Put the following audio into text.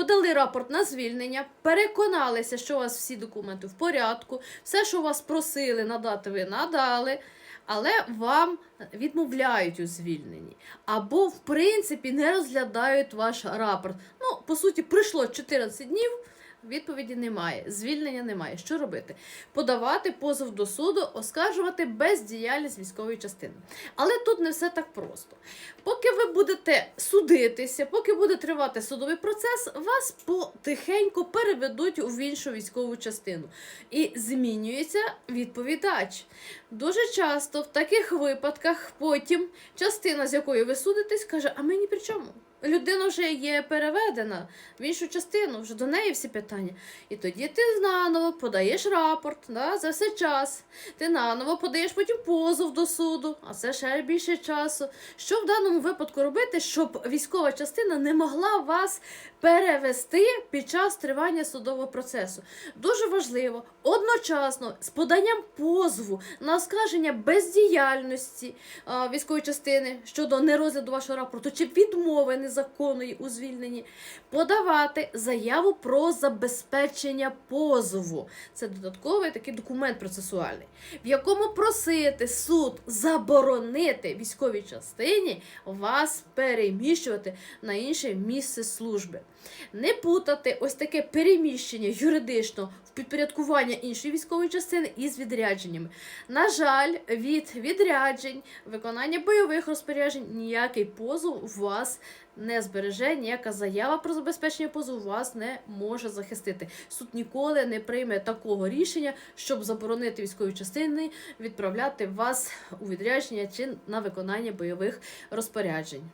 подали рапорт на звільнення, переконалися, що у вас всі документи в порядку, все, що вас просили надати, ви надали. Але вам відмовляють у звільненні. Або, в принципі, не розглядають ваш рапорт. Ну, по суті, пройшло 14 днів, відповіді немає, звільнення немає. Що робити? Подавати позов до суду, оскаржувати бездіяльність військової частини. Але тут не все так просто. Поки ви будете судитися, поки буде тривати судовий процес, вас потихеньку переведуть в іншу військову частину. І змінюється відповідач. Дуже часто в таких випадках потім частина, з якою ви судитесь, каже: А ми ні при чому. Людина вже є переведена в іншу частину, вже до неї всі питання. І тоді ти наново подаєш рапорт да, за все час. Ти наново подаєш потім позов до суду, а це ще більше часу. Що в даному випадку робити, щоб військова частина не могла вас перевести під час тривання судового процесу? Дуже важливо одночасно з поданням позову на оскарження бездіяльності а, військової частини щодо нерозгляду вашого рапорту чи відмови незаконної у звільненні, подавати заяву про забезпечення позову. Це додатковий такий документ процесуальний, в якому просити суд заборонити військовій частині вас переміщувати на інше місце служби. Не путати ось таке переміщення юридично в підпорядкування іншої військової частини із відрядженнями. На жаль, від відряджень, виконання бойових розпоряджень ніякий позов вас не збереже, ніяка заява про забезпечення позову вас не може захистити. Суд ніколи не прийме такого рішення, щоб заборонити військові частини відправляти вас у відрядження чи на виконання бойових розпоряджень.